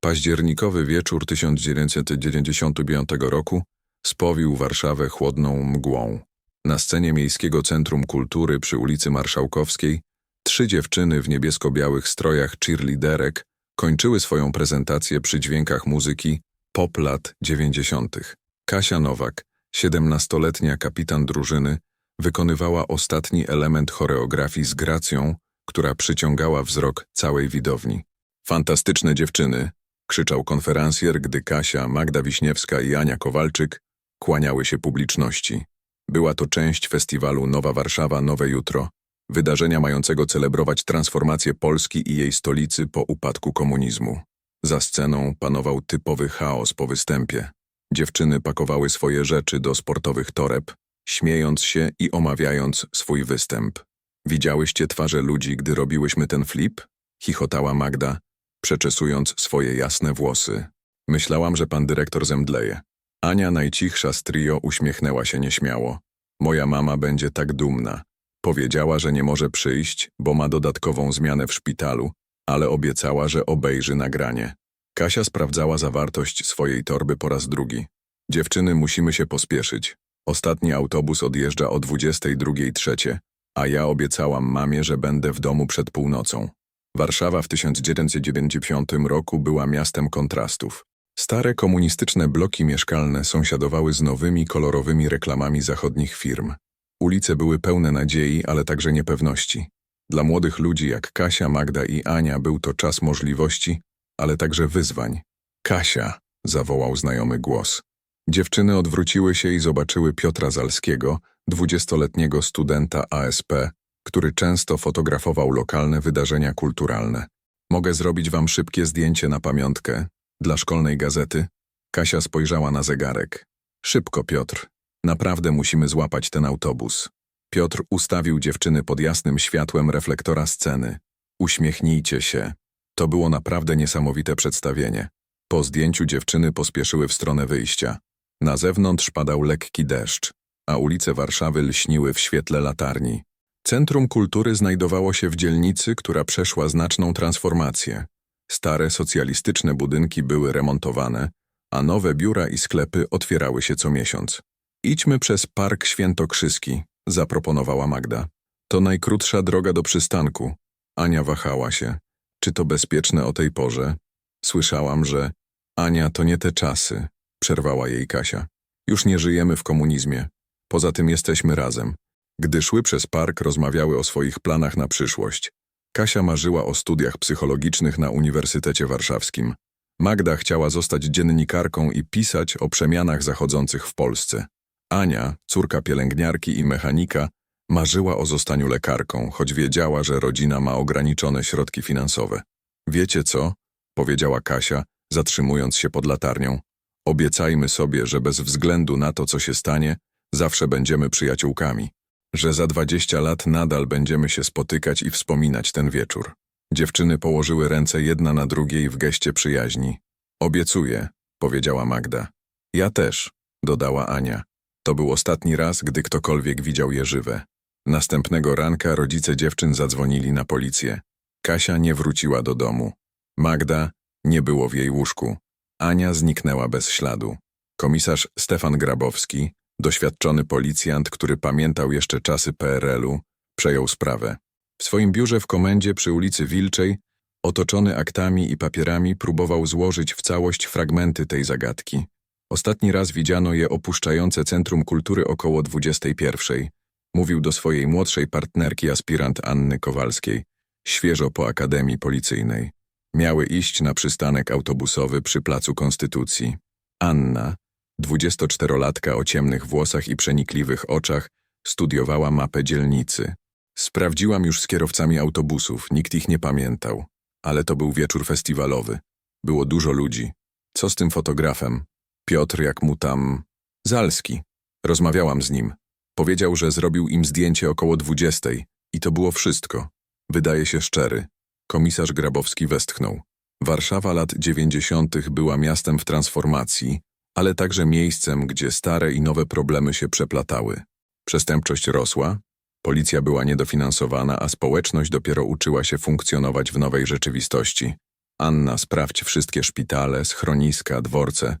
Październikowy wieczór 1995 roku spowił Warszawę chłodną mgłą. Na scenie Miejskiego Centrum Kultury przy ulicy Marszałkowskiej trzy dziewczyny w niebiesko-białych strojach cheerleaderek kończyły swoją prezentację przy dźwiękach muzyki pop lat 90. Kasia Nowak, 17-letnia kapitan drużyny, wykonywała ostatni element choreografii z gracją, która przyciągała wzrok całej widowni. Fantastyczne dziewczyny, krzyczał konferencjer, gdy Kasia, Magda Wiśniewska i Ania Kowalczyk kłaniały się publiczności. Była to część festiwalu Nowa Warszawa, Nowe Jutro, wydarzenia mającego celebrować transformację Polski i jej stolicy po upadku komunizmu. Za sceną panował typowy chaos po występie. Dziewczyny pakowały swoje rzeczy do sportowych toreb, śmiejąc się i omawiając swój występ. Widziałyście twarze ludzi, gdy robiłyśmy ten flip? Chichotała Magda, przeczesując swoje jasne włosy. Myślałam, że pan dyrektor zemdleje. Ania, najcichsza z trio, uśmiechnęła się nieśmiało. Moja mama będzie tak dumna. Powiedziała, że nie może przyjść, bo ma dodatkową zmianę w szpitalu, ale obiecała, że obejrzy nagranie. Kasia sprawdzała zawartość swojej torby po raz drugi. Dziewczyny, musimy się pospieszyć. Ostatni autobus odjeżdża o 22.03, a ja obiecałam mamie, że będę w domu przed północą. Warszawa w 1995 roku była miastem kontrastów. Stare komunistyczne bloki mieszkalne sąsiadowały z nowymi, kolorowymi reklamami zachodnich firm. Ulice były pełne nadziei, ale także niepewności. Dla młodych ludzi jak Kasia, Magda i Ania był to czas możliwości, ale także wyzwań. Kasia, zawołał znajomy głos. Dziewczyny odwróciły się i zobaczyły Piotra Zalskiego, dwudziestoletniego studenta ASP, który często fotografował lokalne wydarzenia kulturalne. Mogę zrobić wam szybkie zdjęcie na pamiątkę, dla szkolnej gazety. Kasia spojrzała na zegarek. Szybko, Piotr. Naprawdę musimy złapać ten autobus. Piotr ustawił dziewczyny pod jasnym światłem reflektora sceny. Uśmiechnijcie się. To było naprawdę niesamowite przedstawienie. Po zdjęciu dziewczyny pospieszyły w stronę wyjścia. Na zewnątrz padał lekki deszcz, a ulice Warszawy lśniły w świetle latarni. Centrum Kultury znajdowało się w dzielnicy, która przeszła znaczną transformację. Stare socjalistyczne budynki były remontowane, a nowe biura i sklepy otwierały się co miesiąc. Idźmy przez Park Świętokrzyski, zaproponowała Magda. To najkrótsza droga do przystanku. Ania wahała się. Czy to bezpieczne o tej porze? Słyszałam, że... Ania, to nie te czasy, przerwała jej Kasia. Już nie żyjemy w komunizmie. Poza tym jesteśmy razem. Gdy szły przez park, rozmawiały o swoich planach na przyszłość. Kasia marzyła o studiach psychologicznych na Uniwersytecie Warszawskim. Magda chciała zostać dziennikarką i pisać o przemianach zachodzących w Polsce. Ania, córka pielęgniarki i mechanika, marzyła o zostaniu lekarką, choć wiedziała, że rodzina ma ograniczone środki finansowe. Wiecie co? powiedziała Kasia, zatrzymując się pod latarnią. Obiecajmy sobie, że bez względu na to, co się stanie, zawsze będziemy przyjaciółkami. Że za dwadzieścia lat nadal będziemy się spotykać i wspominać ten wieczór. Dziewczyny położyły ręce jedna na drugiej w geście przyjaźni. Obiecuję, powiedziała Magda. Ja też, dodała Ania. To był ostatni raz, gdy ktokolwiek widział je żywe. Następnego ranka rodzice dziewczyn zadzwonili na policję. Kasia nie wróciła do domu. Magda nie było w jej łóżku. Ania zniknęła bez śladu. Komisarz Stefan Grabowski, doświadczony policjant, który pamiętał jeszcze czasy PRL-u, przejął sprawę. W swoim biurze w komendzie przy ulicy Wilczej, otoczony aktami i papierami, próbował złożyć w całość fragmenty tej zagadki. Ostatni raz widziano je opuszczające Centrum Kultury około 21. Mówił do swojej młodszej partnerki aspirant Anny Kowalskiej, świeżo po Akademii Policyjnej. Miały iść na przystanek autobusowy przy Placu Konstytucji. Anna, 24-latka o ciemnych włosach i przenikliwych oczach, studiowała mapę dzielnicy. Sprawdziłam już z kierowcami autobusów, nikt ich nie pamiętał. Ale to był wieczór festiwalowy. Było dużo ludzi. Co z tym fotografem? Piotr, jak mu tam... Zalski. Rozmawiałam z nim. Powiedział, że zrobił im zdjęcie około dwudziestej i to było wszystko. Wydaje się szczery. Komisarz Grabowski westchnął. Warszawa lat dziewięćdziesiątych była miastem w transformacji, ale także miejscem, gdzie stare i nowe problemy się przeplatały. Przestępczość rosła, policja była niedofinansowana, a społeczność dopiero uczyła się funkcjonować w nowej rzeczywistości. Anna, sprawdź wszystkie szpitale, schroniska, dworce.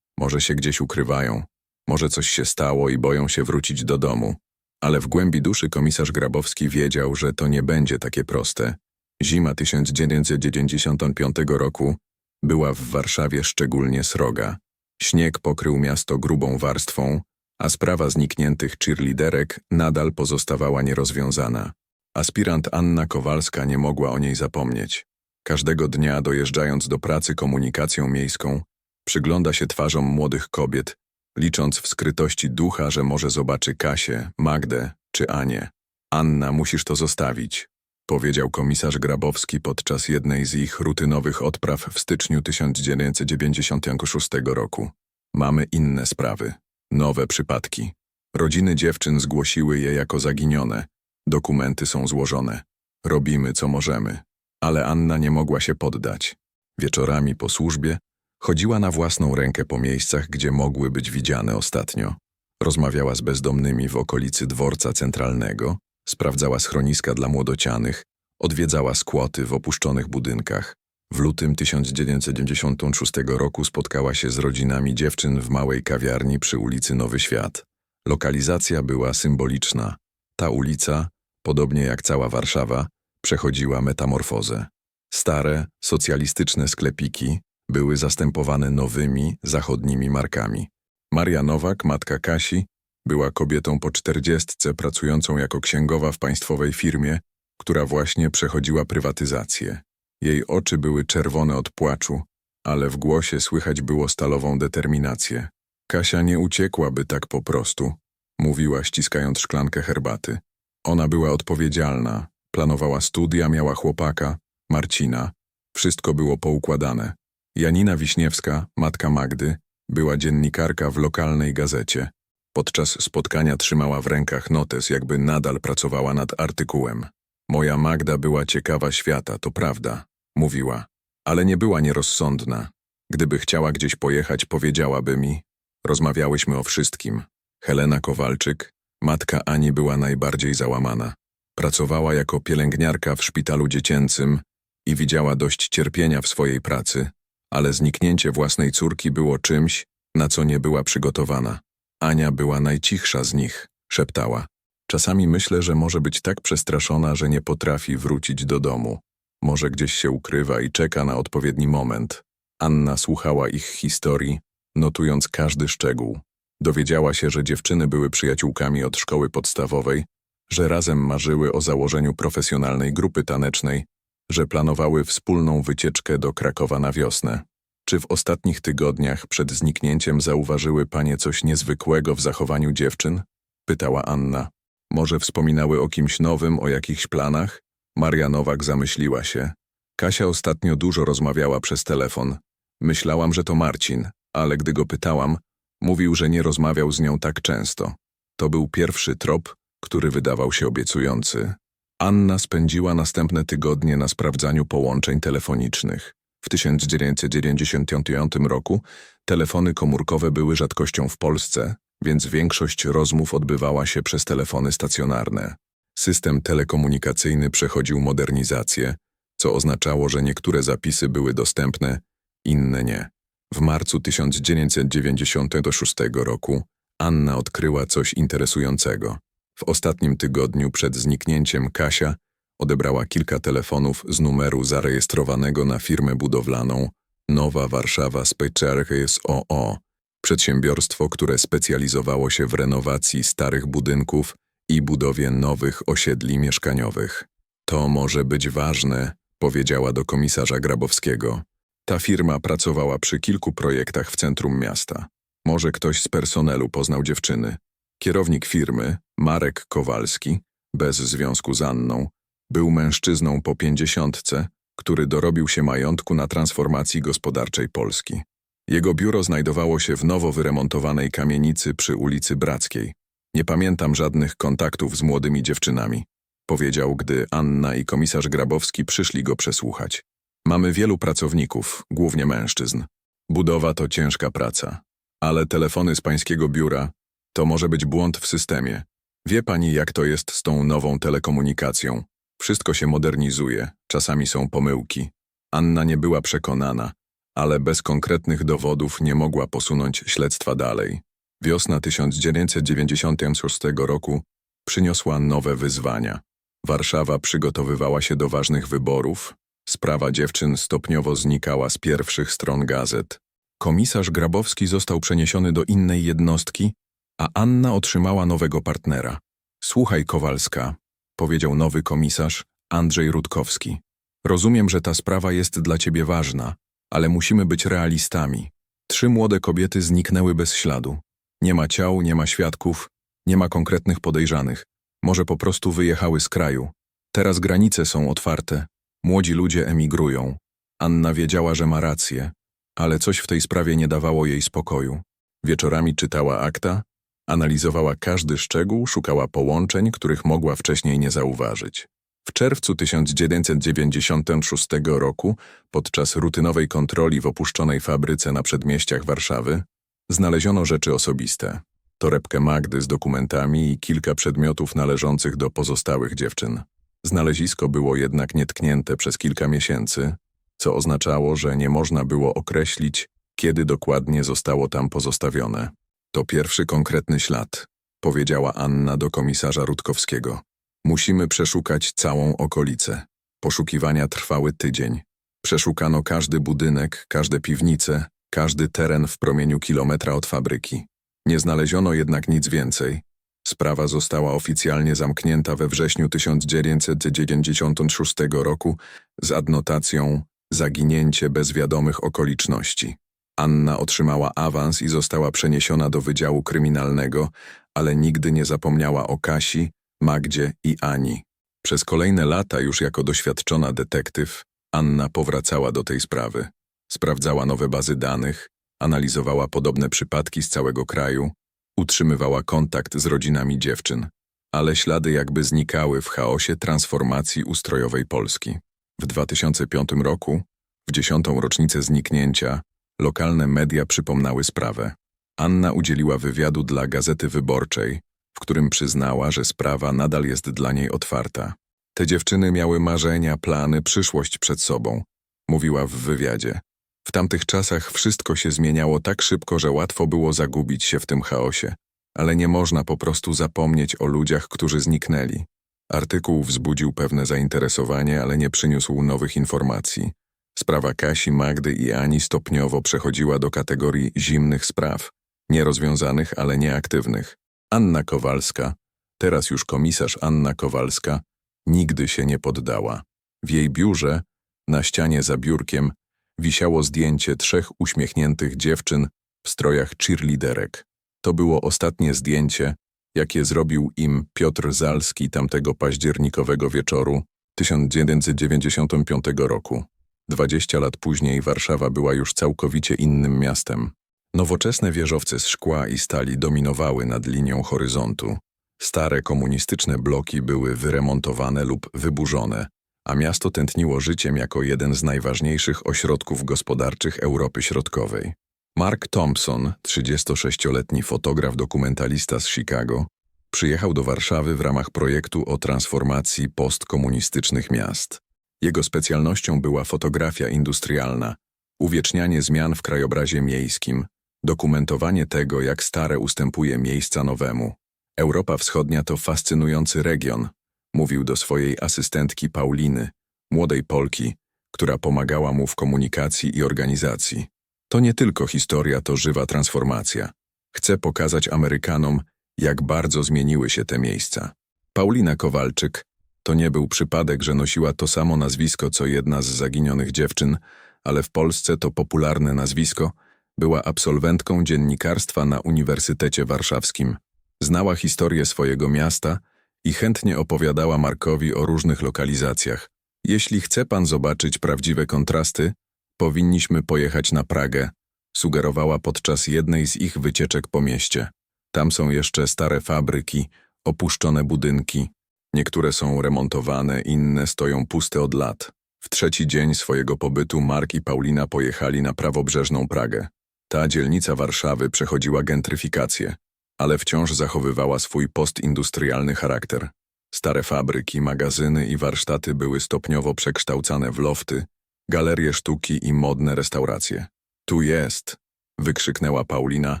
Może się gdzieś ukrywają. Może coś się stało i boją się wrócić do domu. Ale w głębi duszy komisarz Grabowski wiedział, że to nie będzie takie proste. Zima 1995 roku była w Warszawie szczególnie sroga. Śnieg pokrył miasto grubą warstwą, a sprawa znikniętych cheerleaderek nadal pozostawała nierozwiązana. Aspirant Anna Kowalska nie mogła o niej zapomnieć. Każdego dnia dojeżdżając do pracy komunikacją miejską, przygląda się twarzom młodych kobiet, licząc w skrytości ducha, że może zobaczy Kasię, Magdę czy Anię. Anna, musisz to zostawić, powiedział komisarz Grabowski podczas jednej z ich rutynowych odpraw w styczniu 1996 roku. Mamy inne sprawy, nowe przypadki. Rodziny dziewczyn zgłosiły je jako zaginione. Dokumenty są złożone. Robimy, co możemy. Ale Anna nie mogła się poddać. Wieczorami po służbie chodziła na własną rękę po miejscach, gdzie mogły być widziane ostatnio. Rozmawiała z bezdomnymi w okolicy dworca centralnego, sprawdzała schroniska dla młodocianych, odwiedzała skłoty w opuszczonych budynkach. W lutym 1996 roku spotkała się z rodzinami dziewczyn w małej kawiarni przy ulicy Nowy Świat. Lokalizacja była symboliczna. Ta ulica, podobnie jak cała Warszawa, przechodziła metamorfozę. Stare, socjalistyczne sklepiki były zastępowane nowymi, zachodnimi markami. Maria Nowak, matka Kasi, była kobietą po czterdziestce pracującą jako księgowa w państwowej firmie, która właśnie przechodziła prywatyzację. Jej oczy były czerwone od płaczu, ale w głosie słychać było stalową determinację. Kasia nie uciekłaby tak po prostu, mówiła ściskając szklankę herbaty. Ona była odpowiedzialna, planowała studia, miała chłopaka, Marcina. Wszystko było poukładane. Janina Wiśniewska, matka Magdy, była dziennikarka w lokalnej gazecie. Podczas spotkania trzymała w rękach notes, jakby nadal pracowała nad artykułem. Moja Magda była ciekawa świata, to prawda, mówiła, ale nie była nierozsądna. Gdyby chciała gdzieś pojechać, powiedziałaby mi. Rozmawiałyśmy o wszystkim. Helena Kowalczyk, matka Ani, była najbardziej załamana. Pracowała jako pielęgniarka w szpitalu dziecięcym i widziała dość cierpienia w swojej pracy, ale zniknięcie własnej córki było czymś, na co nie była przygotowana. Ania była najcichsza z nich, szeptała. Czasami myślę, że może być tak przestraszona, że nie potrafi wrócić do domu. Może gdzieś się ukrywa i czeka na odpowiedni moment. Anna słuchała ich historii, notując każdy szczegół. Dowiedziała się, że dziewczyny były przyjaciółkami od szkoły podstawowej, że razem marzyły o założeniu profesjonalnej grupy tanecznej, że planowały wspólną wycieczkę do Krakowa na wiosnę. Czy w ostatnich tygodniach przed zniknięciem zauważyły panie coś niezwykłego w zachowaniu dziewczyn? Pytała Anna. Może wspominały o kimś nowym, o jakichś planach? Maria Nowak zamyśliła się. Kasia ostatnio dużo rozmawiała przez telefon. Myślałam, że to Marcin, ale gdy go pytałam, mówił, że nie rozmawiał z nią tak często. To był pierwszy trop, który wydawał się obiecujący. Anna spędziła następne tygodnie na sprawdzaniu połączeń telefonicznych. W 1995 roku telefony komórkowe były rzadkością w Polsce, więc większość rozmów odbywała się przez telefony stacjonarne. System telekomunikacyjny przechodził modernizację, co oznaczało, że niektóre zapisy były dostępne, inne nie. W marcu 1996 roku Anna odkryła coś interesującego. W ostatnim tygodniu przed zniknięciem Kasia odebrała kilka telefonów z numeru zarejestrowanego na firmę budowlaną Nowa Warszawa Specjarches OO, przedsiębiorstwo, które specjalizowało się w renowacji starych budynków i budowie nowych osiedli mieszkaniowych. To może być ważne, powiedziała do komisarza Grabowskiego. Ta firma pracowała przy kilku projektach w centrum miasta. Może ktoś z personelu poznał dziewczyny. Kierownik firmy, Marek Kowalski, bez związku z Anną, był mężczyzną po pięćdziesiątce, który dorobił się majątku na transformacji gospodarczej Polski. Jego biuro znajdowało się w nowo wyremontowanej kamienicy przy ulicy Brackiej. Nie pamiętam żadnych kontaktów z młodymi dziewczynami, powiedział, gdy Anna i komisarz Grabowski przyszli go przesłuchać. Mamy wielu pracowników, głównie mężczyzn. Budowa to ciężka praca, ale telefony z pańskiego biura to może być błąd w systemie. Wie pani, jak to jest z tą nową telekomunikacją? Wszystko się modernizuje, czasami są pomyłki. Anna nie była przekonana, ale bez konkretnych dowodów nie mogła posunąć śledztwa dalej. Wiosna 1996 roku przyniosła nowe wyzwania. Warszawa przygotowywała się do ważnych wyborów, sprawa dziewczyn stopniowo znikała z pierwszych stron gazet. Komisarz Grabowski został przeniesiony do innej jednostki, a Anna otrzymała nowego partnera. Słuchaj, Kowalska, powiedział nowy komisarz, Andrzej Rutkowski. Rozumiem, że ta sprawa jest dla ciebie ważna, ale musimy być realistami. Trzy młode kobiety zniknęły bez śladu. Nie ma ciał, nie ma świadków, nie ma konkretnych podejrzanych. Może po prostu wyjechały z kraju. Teraz granice są otwarte. Młodzi ludzie emigrują. Anna wiedziała, że ma rację, ale coś w tej sprawie nie dawało jej spokoju. Wieczorami czytała akta, analizowała każdy szczegół, szukała połączeń, których mogła wcześniej nie zauważyć. W czerwcu 1996 roku, podczas rutynowej kontroli w opuszczonej fabryce na przedmieściach Warszawy, znaleziono rzeczy osobiste. Torebkę Magdy z dokumentami i kilka przedmiotów należących do pozostałych dziewczyn. Znalezisko było jednak nietknięte przez kilka miesięcy, co oznaczało, że nie można było określić, kiedy dokładnie zostało tam pozostawione. To pierwszy konkretny ślad, powiedziała Anna do komisarza Rutkowskiego. Musimy przeszukać całą okolicę. Poszukiwania trwały tydzień. Przeszukano każdy budynek, każde piwnice, każdy teren w promieniu kilometra od fabryki. Nie znaleziono jednak nic więcej. Sprawa została oficjalnie zamknięta we wrześniu 1996 roku z adnotacją Zaginięcie bez wiadomych okoliczności. Anna otrzymała awans i została przeniesiona do Wydziału Kryminalnego, ale nigdy nie zapomniała o Kasi, Magdzie i Ani. Przez kolejne lata, już jako doświadczona detektyw, Anna powracała do tej sprawy. Sprawdzała nowe bazy danych, analizowała podobne przypadki z całego kraju, utrzymywała kontakt z rodzinami dziewczyn, ale ślady jakby znikały w chaosie transformacji ustrojowej Polski. W 2005 roku, w dziesiątą rocznicę zniknięcia, lokalne media przypomniały sprawę. Anna udzieliła wywiadu dla Gazety Wyborczej, w którym przyznała, że sprawa nadal jest dla niej otwarta. Te dziewczyny miały marzenia, plany, przyszłość przed sobą, mówiła w wywiadzie. W tamtych czasach wszystko się zmieniało tak szybko, że łatwo było zagubić się w tym chaosie, ale nie można po prostu zapomnieć o ludziach, którzy zniknęli. Artykuł wzbudził pewne zainteresowanie, ale nie przyniósł nowych informacji. Sprawa Kasi, Magdy i Ani stopniowo przechodziła do kategorii zimnych spraw, nierozwiązanych, ale nieaktywnych. Anna Kowalska, teraz już komisarz Anna Kowalska, nigdy się nie poddała. W jej biurze, na ścianie za biurkiem, wisiało zdjęcie trzech uśmiechniętych dziewczyn w strojach cheerleaderek. To było ostatnie zdjęcie, jakie zrobił im Piotr Zalski tamtego październikowego wieczoru 1995 roku. Dwadzieścia lat później Warszawa była już całkowicie innym miastem. Nowoczesne wieżowce z szkła i stali dominowały nad linią horyzontu. Stare komunistyczne bloki były wyremontowane lub wyburzone, a miasto tętniło życiem jako jeden z najważniejszych ośrodków gospodarczych Europy Środkowej. Mark Thompson, 36-letni fotograf dokumentalista z Chicago, przyjechał do Warszawy w ramach projektu o transformacji postkomunistycznych miast. Jego specjalnością była fotografia industrialna, uwiecznianie zmian w krajobrazie miejskim, dokumentowanie tego, jak stare ustępuje miejsca nowemu. Europa Wschodnia to fascynujący region, mówił do swojej asystentki Pauliny, młodej Polki, która pomagała mu w komunikacji i organizacji. To nie tylko historia, to żywa transformacja. Chcę pokazać Amerykanom, jak bardzo zmieniły się te miejsca. Paulina Kowalczyk to nie był przypadek, że nosiła to samo nazwisko co jedna z zaginionych dziewczyn, ale w Polsce to popularne nazwisko, była absolwentką dziennikarstwa na Uniwersytecie Warszawskim. Znała historię swojego miasta i chętnie opowiadała Markowi o różnych lokalizacjach. Jeśli chce pan zobaczyć prawdziwe kontrasty, powinniśmy pojechać na Pragę, sugerowała podczas jednej z ich wycieczek po mieście. Tam są jeszcze stare fabryki, opuszczone budynki. Niektóre są remontowane, inne stoją puste od lat. W trzeci dzień swojego pobytu Mark i Paulina pojechali na prawobrzeżną Pragę. Ta dzielnica Warszawy przechodziła gentryfikację, ale wciąż zachowywała swój postindustrialny charakter. Stare fabryki, magazyny i warsztaty były stopniowo przekształcane w lofty, galerie sztuki i modne restauracje. Tu jest! wykrzyknęła Paulina,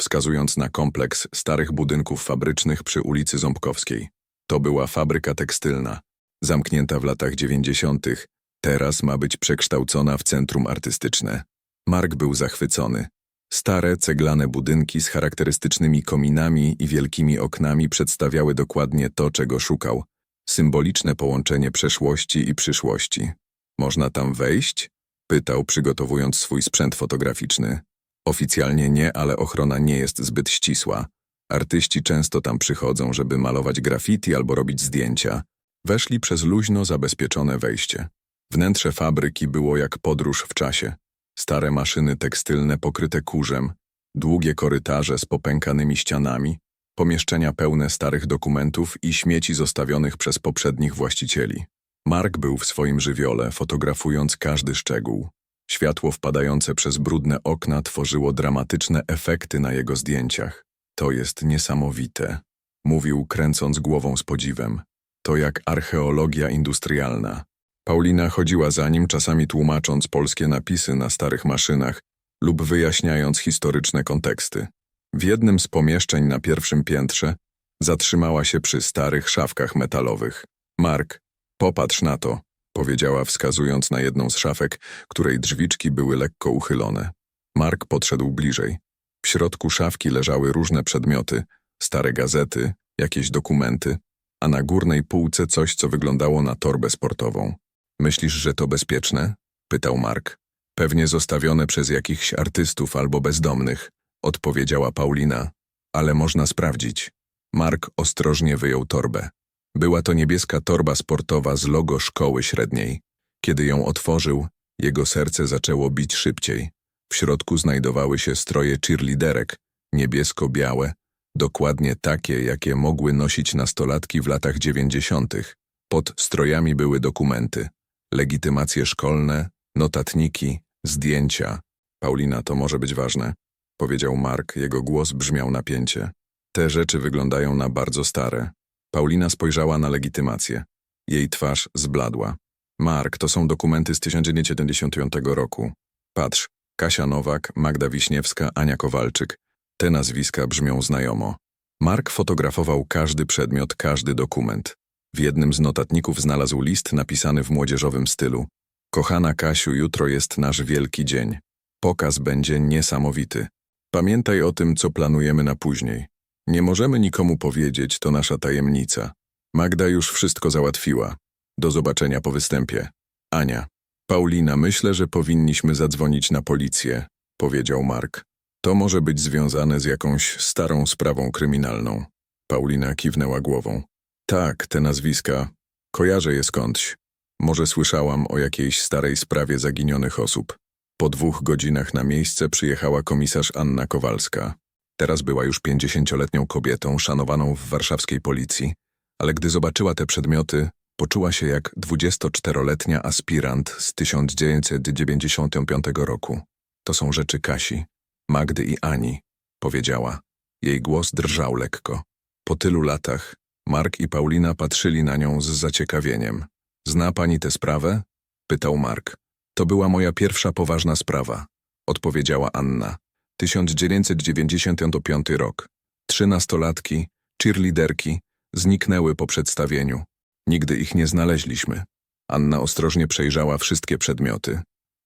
wskazując na kompleks starych budynków fabrycznych przy ulicy Ząbkowskiej. To była fabryka tekstylna, zamknięta w latach dziewięćdziesiątych, teraz ma być przekształcona w centrum artystyczne. Mark był zachwycony. Stare, ceglane budynki z charakterystycznymi kominami i wielkimi oknami przedstawiały dokładnie to, czego szukał. Symboliczne połączenie przeszłości i przyszłości. Można tam wejść? Pytał, przygotowując swój sprzęt fotograficzny. Oficjalnie nie, ale ochrona nie jest zbyt ścisła. Artyści często tam przychodzą, żeby malować graffiti albo robić zdjęcia. Weszli przez luźno zabezpieczone wejście. Wnętrze fabryki było jak podróż w czasie. Stare maszyny tekstylne pokryte kurzem, długie korytarze z popękanymi ścianami, pomieszczenia pełne starych dokumentów i śmieci zostawionych przez poprzednich właścicieli. Mark był w swoim żywiole, fotografując każdy szczegół. Światło wpadające przez brudne okna tworzyło dramatyczne efekty na jego zdjęciach. To jest niesamowite, mówił, kręcąc głową z podziwem. To jak archeologia industrialna. Paulina chodziła za nim, czasami tłumacząc polskie napisy na starych maszynach lub wyjaśniając historyczne konteksty. W jednym z pomieszczeń na pierwszym piętrze zatrzymała się przy starych szafkach metalowych. Mark, popatrz na to, powiedziała wskazując na jedną z szafek, której drzwiczki były lekko uchylone. Mark podszedł bliżej. W środku szafki leżały różne przedmioty, stare gazety, jakieś dokumenty, a na górnej półce coś, co wyglądało na torbę sportową. Myślisz, że to bezpieczne? pytał Mark. Pewnie zostawione przez jakichś artystów albo bezdomnych, odpowiedziała Paulina, ale można sprawdzić. Mark ostrożnie wyjął torbę. Była to niebieska torba sportowa z logo szkoły średniej. Kiedy ją otworzył, jego serce zaczęło bić szybciej. W środku znajdowały się stroje cheerleaderek, niebiesko-białe, dokładnie takie, jakie mogły nosić nastolatki w latach dziewięćdziesiątych. Pod strojami były dokumenty, legitymacje szkolne, notatniki, zdjęcia. Paulina, to może być ważne, powiedział Mark, jego głos brzmiał napięcie. Te rzeczy wyglądają na bardzo stare. Paulina spojrzała na legitymację. Jej twarz zbladła. Mark, to są dokumenty z 1975 roku. Patrz, Kasia Nowak, Magda Wiśniewska, Ania Kowalczyk. Te nazwiska brzmią znajomo. Mark fotografował każdy przedmiot, każdy dokument. W jednym z notatników znalazł list napisany w młodzieżowym stylu. Kochana Kasiu, jutro jest nasz wielki dzień. Pokaz będzie niesamowity. Pamiętaj o tym, co planujemy na później. Nie możemy nikomu powiedzieć, to nasza tajemnica. Magda już wszystko załatwiła. Do zobaczenia po występie. Ania. Paulina, myślę, że powinniśmy zadzwonić na policję, powiedział Mark. To może być związane z jakąś starą sprawą kryminalną. Paulina kiwnęła głową. Tak, te nazwiska. Kojarzę je skądś. Może słyszałam o jakiejś starej sprawie zaginionych osób. Po dwóch godzinach na miejsce przyjechała komisarz Anna Kowalska. Teraz była już pięćdziesięcioletnią kobietą, szanowaną w warszawskiej policji, ale gdy zobaczyła te przedmioty, poczuła się jak 24-letnia aspirant z 1995 roku. To są rzeczy Kasi, Magdy i Ani, powiedziała. Jej głos drżał lekko. Po tylu latach Mark i Paulina patrzyli na nią z zaciekawieniem. Zna pani tę sprawę? pytał Mark. To była moja pierwsza poważna sprawa, odpowiedziała Anna. 1995 rok. Trzy nastolatki, cheerleaderki, zniknęły po przedstawieniu. Nigdy ich nie znaleźliśmy. Anna ostrożnie przejrzała wszystkie przedmioty.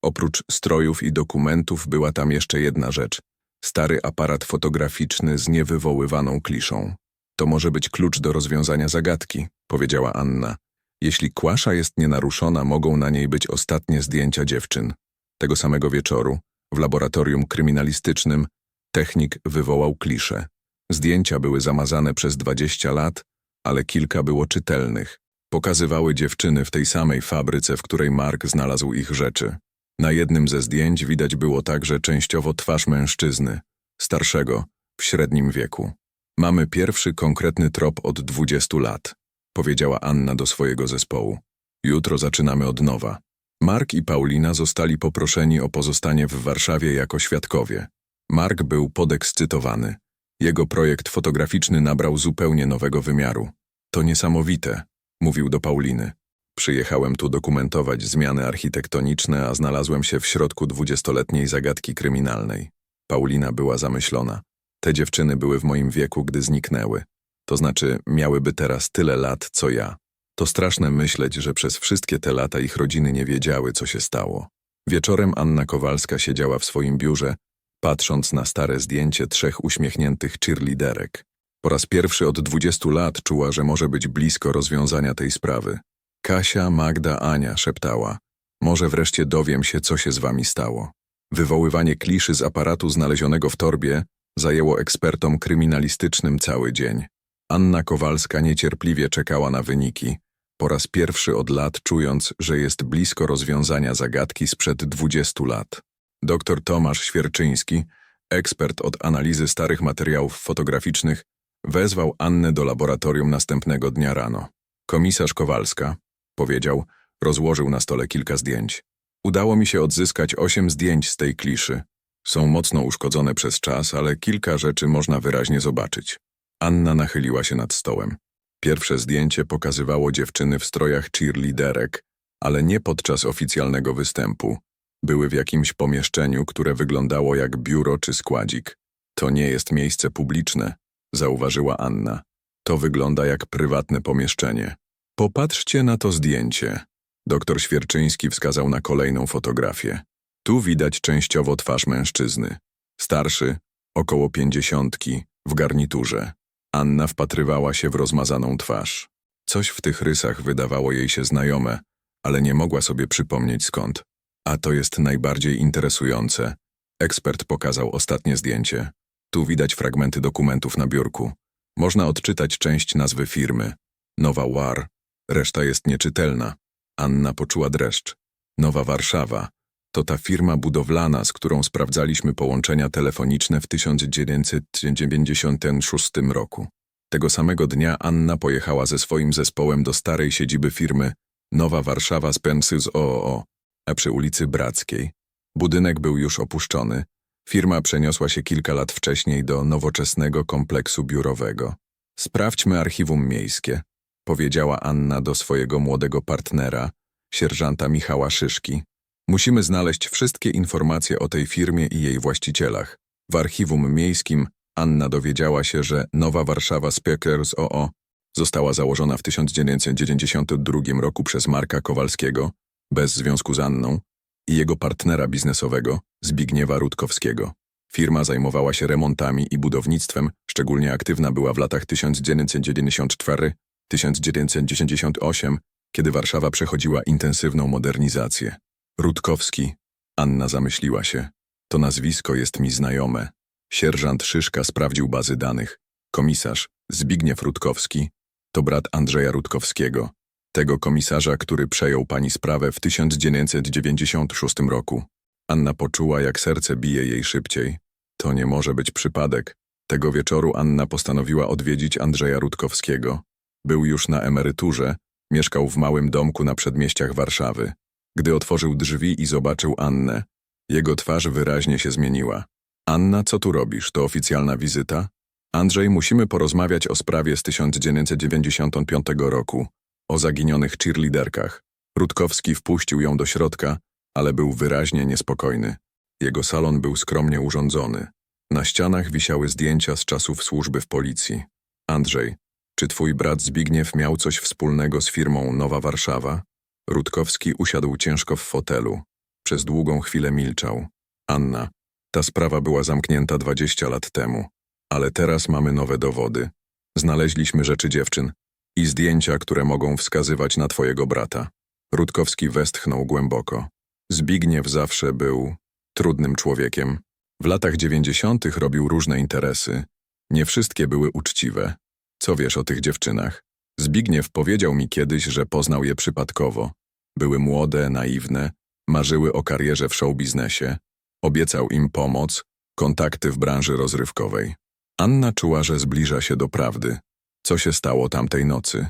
Oprócz strojów i dokumentów była tam jeszcze jedna rzecz. Stary aparat fotograficzny z niewywoływaną kliszą. To może być klucz do rozwiązania zagadki, powiedziała Anna. Jeśli kłasza jest nienaruszona, mogą na niej być ostatnie zdjęcia dziewczyn. Tego samego wieczoru, w laboratorium kryminalistycznym, technik wywołał kliszę. Zdjęcia były zamazane przez 20 lat, ale kilka było czytelnych. Pokazywały dziewczyny w tej samej fabryce, w której Mark znalazł ich rzeczy. Na jednym ze zdjęć widać było także częściowo twarz mężczyzny, starszego, w średnim wieku. Mamy pierwszy konkretny trop od 20 lat, powiedziała Anna do swojego zespołu. Jutro zaczynamy od nowa. Mark i Paulina zostali poproszeni o pozostanie w Warszawie jako świadkowie. Mark był podekscytowany. Jego projekt fotograficzny nabrał zupełnie nowego wymiaru. To niesamowite, mówił do Pauliny. Przyjechałem tu dokumentować zmiany architektoniczne, a znalazłem się w środku dwudziestoletniej zagadki kryminalnej. Paulina była zamyślona. Te dziewczyny były w moim wieku, gdy zniknęły. To znaczy, miałyby teraz tyle lat, co ja. To straszne myśleć, że przez wszystkie te lata ich rodziny nie wiedziały, co się stało. Wieczorem Anna Kowalska siedziała w swoim biurze, patrząc na stare zdjęcie trzech uśmiechniętych cheerleaderek. Po raz pierwszy od dwudziestu lat czuła, że może być blisko rozwiązania tej sprawy. Kasia, Magda, Ania szeptała. Może wreszcie dowiem się, co się z wami stało. Wywoływanie kliszy z aparatu znalezionego w torbie zajęło ekspertom kryminalistycznym cały dzień. Anna Kowalska niecierpliwie czekała na wyniki, po raz pierwszy od lat czując, że jest blisko rozwiązania zagadki sprzed 20 lat. Dr Tomasz Świerczyński, ekspert od analizy starych materiałów fotograficznych, wezwał Annę do laboratorium następnego dnia rano. Komisarz Kowalska, powiedział, rozłożył na stole kilka zdjęć. Udało mi się odzyskać osiem zdjęć z tej kliszy. Są mocno uszkodzone przez czas, ale kilka rzeczy można wyraźnie zobaczyć. Anna nachyliła się nad stołem. Pierwsze zdjęcie pokazywało dziewczyny w strojach cheerleaderek, ale nie podczas oficjalnego występu. Były w jakimś pomieszczeniu, które wyglądało jak biuro czy składzik. To nie jest miejsce publiczne, zauważyła Anna. To wygląda jak prywatne pomieszczenie. Popatrzcie na to zdjęcie. Doktor Świerczyński wskazał na kolejną fotografię. Tu widać częściowo twarz mężczyzny. Starszy, około pięćdziesiątki, w garniturze. Anna wpatrywała się w rozmazaną twarz. Coś w tych rysach wydawało jej się znajome, ale nie mogła sobie przypomnieć skąd. A to jest najbardziej interesujące. Ekspert pokazał ostatnie zdjęcie. Tu widać fragmenty dokumentów na biurku. Można odczytać część nazwy firmy. Nowa War. Reszta jest nieczytelna. Anna poczuła dreszcz. Nowa Warszawa. To ta firma budowlana, z którą sprawdzaliśmy połączenia telefoniczne w 1996 roku. Tego samego dnia Anna pojechała ze swoim zespołem do starej siedziby firmy Nowa Warszawa Spences OOO, a przy ulicy Brackiej. Budynek był już opuszczony. Firma przeniosła się kilka lat wcześniej do nowoczesnego kompleksu biurowego. Sprawdźmy archiwum miejskie, powiedziała Anna do swojego młodego partnera, sierżanta Michała Szyszki. Musimy znaleźć wszystkie informacje o tej firmie i jej właścicielach. W archiwum miejskim Anna dowiedziała się, że Nowa Warszawa Speakers OO została założona w 1992 roku przez Marka Kowalskiego, bez związku z Anną, i jego partnera biznesowego, Zbigniewa Rutkowskiego. Firma zajmowała się remontami i budownictwem, szczególnie aktywna była w latach 1994-1998, kiedy Warszawa przechodziła intensywną modernizację. Rutkowski. Anna zamyśliła się. To nazwisko jest mi znajome. Sierżant Szyszka sprawdził bazy danych. Komisarz Zbigniew Rutkowski to brat Andrzeja Rutkowskiego, tego komisarza, który przejął pani sprawę w 1996 roku. Anna poczuła, jak serce bije jej szybciej. To nie może być przypadek. Tego wieczoru Anna postanowiła odwiedzić Andrzeja Rutkowskiego. Był już na emeryturze, mieszkał w małym domku na przedmieściach Warszawy. Gdy otworzył drzwi i zobaczył Annę, jego twarz wyraźnie się zmieniła. Anna, co tu robisz? To oficjalna wizyta? Andrzej, musimy porozmawiać o sprawie z 1995 roku, o zaginionych cheerleaderkach. Rutkowski wpuścił ją do środka, ale był wyraźnie niespokojny. Jego salon był skromnie urządzony. Na ścianach wisiały zdjęcia z czasów służby w policji. Andrzej, czy twój brat Zbigniew miał coś wspólnego z firmą Nowa Warszawa? Rutkowski usiadł ciężko w fotelu. Przez długą chwilę milczał. Anna, ta sprawa była zamknięta 20 lat temu, ale teraz mamy nowe dowody. Znaleźliśmy rzeczy dziewczyn i zdjęcia, które mogą wskazywać na twojego brata. Rutkowski westchnął głęboko. Zbigniew zawsze był trudnym człowiekiem. W latach dziewięćdziesiątych robił różne interesy. Nie wszystkie były uczciwe. Co wiesz o tych dziewczynach? Zbigniew powiedział mi kiedyś, że poznał je przypadkowo. Były młode, naiwne, marzyły o karierze w showbiznesie. Obiecał im pomoc, kontakty w branży rozrywkowej. Anna czuła, że zbliża się do prawdy. Co się stało tamtej nocy?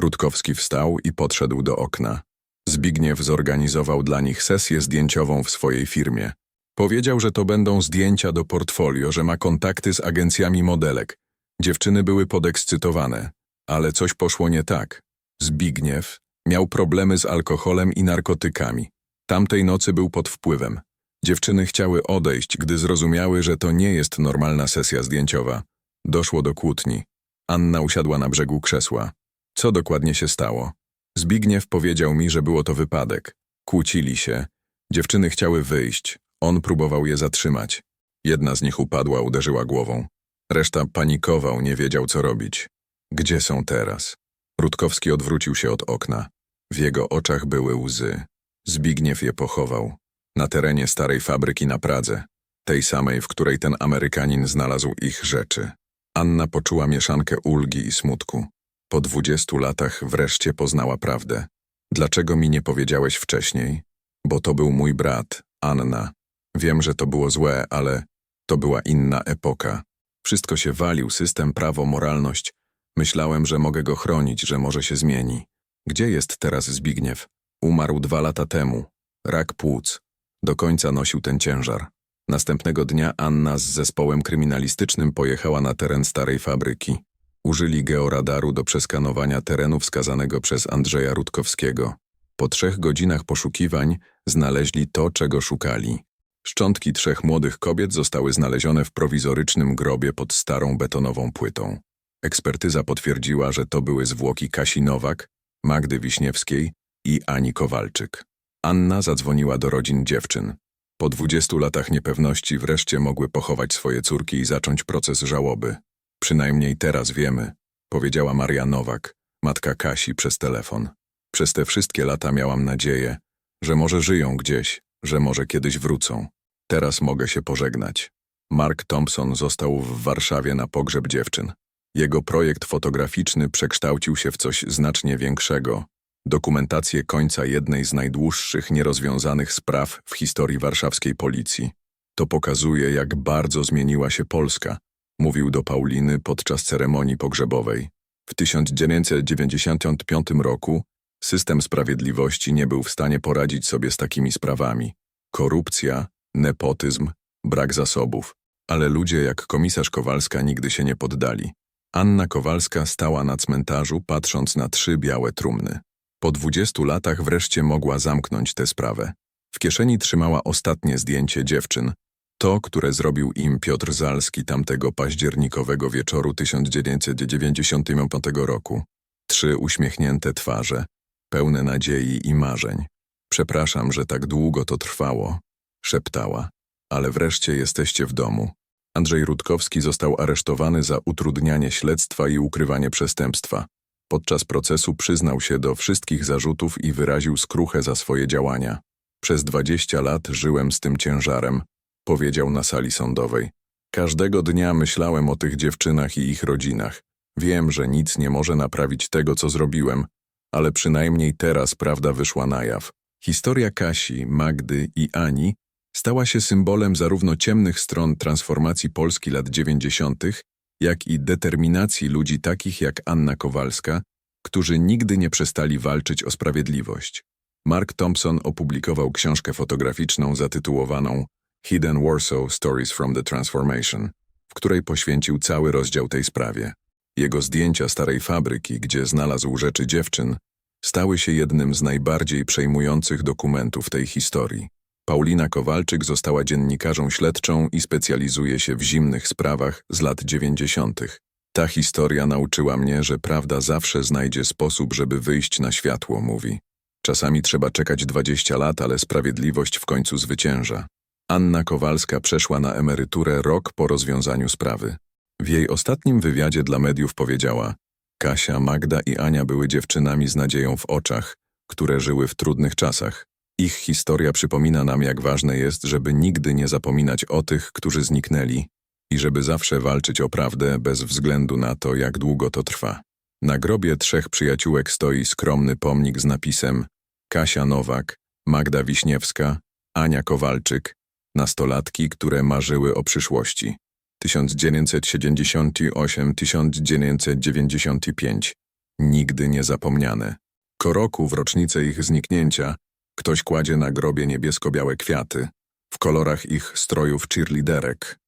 Rutkowski wstał i podszedł do okna. Zbigniew zorganizował dla nich sesję zdjęciową w swojej firmie. Powiedział, że to będą zdjęcia do portfolio, że ma kontakty z agencjami modelek. Dziewczyny były podekscytowane, ale coś poszło nie tak. Zbigniew Miał problemy z alkoholem i narkotykami. Tamtej nocy był pod wpływem. Dziewczyny chciały odejść, gdy zrozumiały, że to nie jest normalna sesja zdjęciowa. Doszło do kłótni. Anna usiadła na brzegu krzesła. Co dokładnie się stało? Zbigniew powiedział mi, że było to wypadek. Kłócili się. Dziewczyny chciały wyjść. On próbował je zatrzymać. Jedna z nich upadła, uderzyła głową. Reszta panikował, nie wiedział co robić. Gdzie są teraz? Rutkowski odwrócił się od okna. W jego oczach były łzy. Zbigniew je pochował. Na terenie starej fabryki na Pradze. Tej samej, w której ten Amerykanin znalazł ich rzeczy. Anna poczuła mieszankę ulgi i smutku. Po dwudziestu latach wreszcie poznała prawdę. Dlaczego mi nie powiedziałeś wcześniej? Bo to był mój brat, Anna. Wiem, że to było złe, ale to była inna epoka. Wszystko się walił, system, prawo, moralność. Myślałem, że mogę go chronić, że może się zmieni. Gdzie jest teraz Zbigniew? Umarł dwa lata temu. Rak płuc. Do końca nosił ten ciężar. Następnego dnia Anna z zespołem kryminalistycznym pojechała na teren starej fabryki. Użyli georadaru do przeskanowania terenu wskazanego przez Andrzeja Rutkowskiego. Po trzech godzinach poszukiwań znaleźli to, czego szukali. Szczątki trzech młodych kobiet zostały znalezione w prowizorycznym grobie pod starą betonową płytą. Ekspertyza potwierdziła, że to były zwłoki Kasi Nowak, Magdy Wiśniewskiej i Ani Kowalczyk. Anna zadzwoniła do rodzin dziewczyn. Po dwudziestu latach niepewności wreszcie mogły pochować swoje córki i zacząć proces żałoby. Przynajmniej teraz wiemy, powiedziała Maria Nowak, matka Kasi przez telefon. Przez te wszystkie lata miałam nadzieję, że może żyją gdzieś, że może kiedyś wrócą. Teraz mogę się pożegnać. Mark Thompson został w Warszawie na pogrzeb dziewczyn. Jego projekt fotograficzny przekształcił się w coś znacznie większego. Dokumentację końca jednej z najdłuższych nierozwiązanych spraw w historii warszawskiej policji. To pokazuje, jak bardzo zmieniła się Polska, mówił do Pauliny podczas ceremonii pogrzebowej. W 1995 roku system sprawiedliwości nie był w stanie poradzić sobie z takimi sprawami. Korupcja, nepotyzm, brak zasobów. Ale ludzie jak komisarz Kowalska nigdy się nie poddali. Anna Kowalska stała na cmentarzu, patrząc na trzy białe trumny. Po dwudziestu latach wreszcie mogła zamknąć tę sprawę. W kieszeni trzymała ostatnie zdjęcie dziewczyn, to, które zrobił im Piotr Zalski tamtego październikowego wieczoru 1995 roku. Trzy uśmiechnięte twarze, pełne nadziei i marzeń. Przepraszam, że tak długo to trwało, szeptała, ale wreszcie jesteście w domu. Andrzej Rutkowski został aresztowany za utrudnianie śledztwa i ukrywanie przestępstwa. Podczas procesu przyznał się do wszystkich zarzutów i wyraził skruchę za swoje działania. Przez dwadzieścia lat żyłem z tym ciężarem, powiedział na sali sądowej. Każdego dnia myślałem o tych dziewczynach i ich rodzinach. Wiem, że nic nie może naprawić tego, co zrobiłem, ale przynajmniej teraz prawda wyszła na jaw. Historia Kasi, Magdy i Ani stała się symbolem zarówno ciemnych stron transformacji Polski lat dziewięćdziesiątych, jak i determinacji ludzi takich jak Anna Kowalska, którzy nigdy nie przestali walczyć o sprawiedliwość. Mark Thompson opublikował książkę fotograficzną zatytułowaną Hidden Warsaw Stories from the Transformation, w której poświęcił cały rozdział tej sprawie. Jego zdjęcia starej fabryki, gdzie znalazł rzeczy dziewczyn, stały się jednym z najbardziej przejmujących dokumentów tej historii. Paulina Kowalczyk została dziennikarzą śledczą i specjalizuje się w zimnych sprawach z lat dziewięćdziesiątych. Ta historia nauczyła mnie, że prawda zawsze znajdzie sposób, żeby wyjść na światło, mówi. Czasami trzeba czekać 20 lat, ale sprawiedliwość w końcu zwycięża. Anna Kowalska przeszła na emeryturę rok po rozwiązaniu sprawy. W jej ostatnim wywiadzie dla mediów powiedziała: Kasia, Magda i Ania były dziewczynami z nadzieją w oczach, które żyły w trudnych czasach. Ich historia przypomina nam, jak ważne jest, żeby nigdy nie zapominać o tych, którzy zniknęli i żeby zawsze walczyć o prawdę bez względu na to, jak długo to trwa. Na grobie trzech przyjaciółek stoi skromny pomnik z napisem Kasia Nowak, Magda Wiśniewska, Ania Kowalczyk, nastolatki, które marzyły o przyszłości. 1978-1995. Nigdy nie zapomniane. Co roku w rocznicę ich zniknięcia ktoś kładzie na grobie niebiesko-białe kwiaty w kolorach ich strojów cheerleaderek.